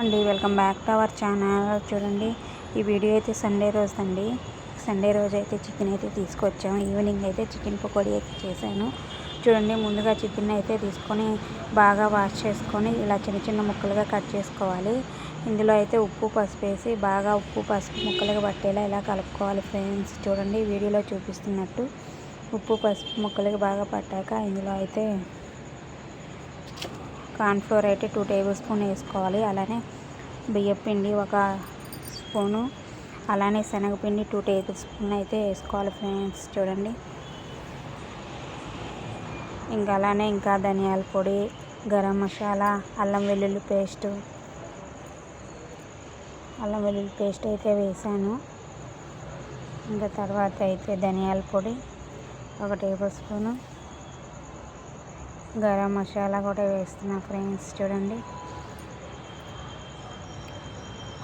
అండి welcome back to our channel. చూడండి ఈ వీడియో అయితే సండే రోజు అండి సండే రోజు అయితే చికెన్ అయితే తీసుకొచ్చాము ఈవినింగ్ అయితే చికెన్ పకోడీ అయితే చేశాను. చూడండి ముందుగా చికెన్ అయితే తీసుకొని బాగా వాష్ చేసుకొని ఇలా చిన్న చిన్న ముక్కలుగా కట్ చేసుకోవాలి. ఇందులో అయితే ఉప్పు పసుపు వేసి బాగా ఉప్పు పసుపు ముక్కలుగా పట్టేలా ఇలా కలుపుకోవాలి ఫ్రెండ్స్. చూడండి వీడియోలో చూపిస్తున్నట్టు ఉప్పు పసుపు ముక్కలుగా బాగా పట్టాక ఇందులో అయితే కార్న్ఫ్లోర్ అయితే టూ టేబుల్ స్పూన్ వేసుకోవాలి. అలానే బియ్యపిండి ఒక స్పూను అలానే శనగపిండి టూ టేబుల్ స్పూన్ అయితే వేసుకోవాలి ఫ్రెండ్స్ చూడండి. ఇంకా అలానే ఇంకా ధనియాల పొడి గరం మసాలా అల్లం వెల్లుల్లి పేస్ట్ అల్లం వెల్లుల్లి పేస్ట్ అయితే వేసాను. ఇంకా తర్వాత అయితే ధనియాల పొడి ఒక టేబుల్ స్పూను. గరం మసాలా కూడా వేస్తున్నా ఫ్రెండ్స్ చూడండి.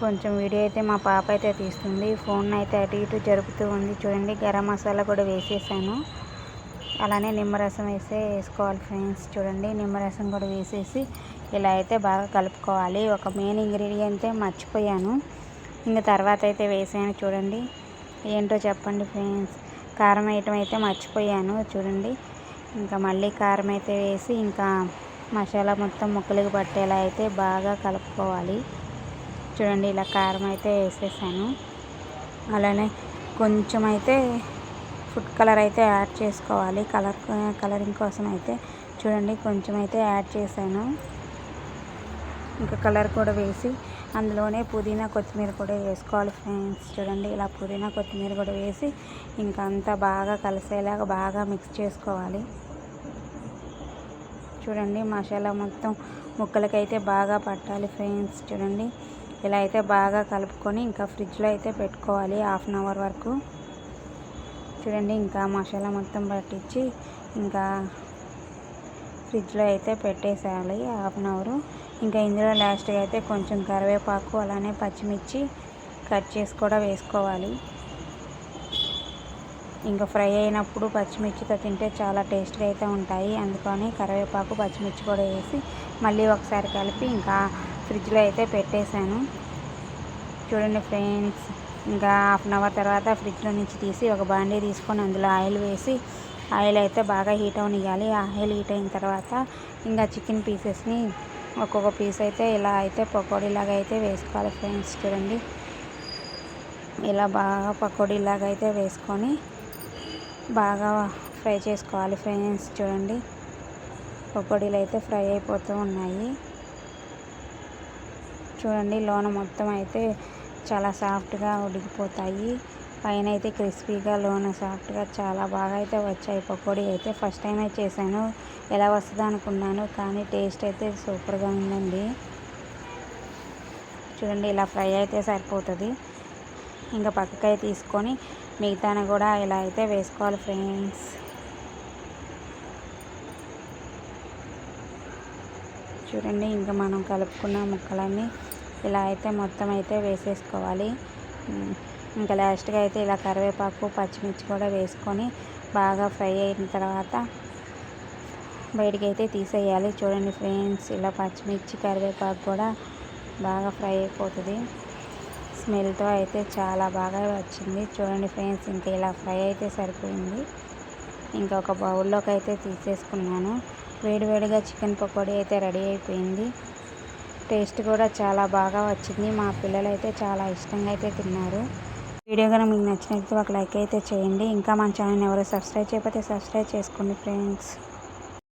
కొంచెం వీడియో అయితే మా పాప అయితే తీస్తుంది. ఫోన్ అయితే అటు ఇటు జరుపుతూ ఉంది. చూడండి గరం మసాలా కూడా వేసేసాను. అలానే నిమ్మరసం వేసే వేసుకోవాలి ఫ్రెండ్స్ చూడండి. నిమ్మరసం కూడా వేసేసి ఇలా అయితే బాగా కలుపుకోవాలి. ఒక మెయిన్ ఇంగ్రీడియంటే మర్చిపోయాను. ఇంకా తర్వాత అయితే వేసాను చూడండి. ఏంటో చెప్పండి ఫ్రెండ్స్. కారం ఐటమ్ అయితే మర్చిపోయాను చూడండి. ఇంకా మళ్ళీ కారం అయితే వేసి ఇంకా మసాలా మొత్తం ముక్కలకు పట్టేలా అయితే బాగా కలుపుకోవాలి. చూడండి ఇలా కారం అయితే వేసేసాను. అలానే కొంచెం అయితే ఫుడ్ కలర్ అయితే యాడ్ చేసుకోవాలి. కలర్ కలరింగ్ కోసం అయితే చూడండి కొంచెం అయితే యాడ్ చేశాను. ఇంకా కలర్ కూడా వేసి అందులోనే పుదీనా కొత్తిమీర కూడా వేసుకోవాలి ఫ్రెండ్స్. చూడండి ఇలా పుదీనా కొత్తిమీర కూడా వేసి ఇంకా అంతా బాగా కలిసేలాగా బాగా మిక్స్ చేసుకోవాలి. చూడండి మసాలా మొత్తం ముక్కలకైతే బాగా పట్టాలి ఫ్రెండ్స్. చూడండి ఇలా అయితే బాగా కలుపుకొని ఇంకా ఫ్రిడ్జ్లో అయితే పెట్టుకోవాలి హాఫ్ అన్ అవర్ వరకు. చూడండి ఇంకా మసాలా మొత్తం పట్టించి ఇంకా ఫ్రిడ్జ్లో అయితే పెట్టేసేయాలి హాఫ్ అన్ అవర్. ఇంకా ఇందులో లాస్ట్గా అయితే కొంచెం కరివేపాకు అలానే పచ్చిమిర్చి కట్ చేసి కూడా వేసుకోవాలి. ఇంకా ఫ్రై అయినప్పుడు పచ్చిమిర్చితో తింటే చాలా టేస్ట్గా అయితే ఉంటాయి. అందుకని కరివేపాకు పచ్చిమిర్చి కూడా వేసి మళ్ళీ ఒకసారి కలిపి ఇంకా ఫ్రిడ్జ్లో అయితే పెట్టేశాను. చూడండి ఫ్రెండ్స్ ఇంకా హాఫ్ అన్ అవర్ తర్వాత ఫ్రిడ్జ్లో నుంచి తీసి ఒక బాండీ తీసుకొని అందులో ఆయిల్ వేసి ఆయిల్ అయితే బాగా హీట్ అవనియాలి ఆయిల్ హీట్ అయిన తర్వాత ఇంకా చికెన్ పీసెస్ని ఒక్కొక్క పీస్ అయితే ఇలా అయితే పకోడీలాగా అయితే వేసుకోవాలి ఫ్రెండ్స్ చూడండి. ఇలా బాగా పకోడీలాగా అయితే వేసుకొని బాగా ఫ్రై చేసుకోవాలి ఫ్రెండ్స్ చూడండి. పకోడీలు అయితే ఫ్రై అయిపోతూ ఉన్నాయి. చూడండి లోన మొత్తం అయితే చాలా సాఫ్ట్గా ఉడికిపోతాయి. పైన అయితే క్రిస్పీగా లోన సాఫ్ట్గా చాలా బాగా అయితే వచ్చాయి పకోడీ. అయితే ఫస్ట్ టైమే చేశాను. ఎలా వస్తుందో అనుకున్నాను కానీ టేస్ట్ అయితే సూపర్గా ఉందండి. చూడండి ఇలా ఫ్రై అయితే సరిపోతుంది. ఇంకా పక్కకై తీసుకొని మిగతాను కూడా ఇలా అయితే వేసుకోవాలి ఫ్రెండ్స్. చూడండి ఇంకా మనం కలుపుకున్న ముక్కలన్నీ ఇలా అయితే మొత్తం అయితే వేసేసుకోవాలి. ఇంకా లాస్ట్గా అయితే ఇలా కరివేపాకు పచ్చిమిర్చి కూడా వేసుకొని బాగా ఫ్రై అయిన తర్వాత బయటికి అయితే తీసేయాలి. చూడండి ఫ్రెండ్స్ ఇలా పచ్చిమిర్చి కరివేపాకు కూడా బాగా ఫ్రై అయిపోతుంది. స్మెల్తో అయితే చాలా బాగా వచ్చింది. చూడండి ఫ్రెండ్స్ ఇంకా ఇలా ఫ్రై అయితే సరిపోయింది. ఇంకా ఒక బౌల్లోకి అయితే తీసేసుకున్నాను. వేడివేడిగా చికెన్ పకోడీ అయితే రెడీ అయిపోయింది. టేస్ట్ కూడా చాలా బాగా వచ్చింది. మా పిల్లలు అయితే చాలా ఇష్టంగా అయితే తిన్నారు. వీడియో కనుక మీకు నచ్చినట్లయితే ఒక లైక్ అయితే చేయండి. ఇంకా మన ఛానల్ ఎవరు సబ్స్క్రైబ్ చేయకపోతే సబ్స్క్రైబ్ చేసుకోండి ఫ్రెండ్స్.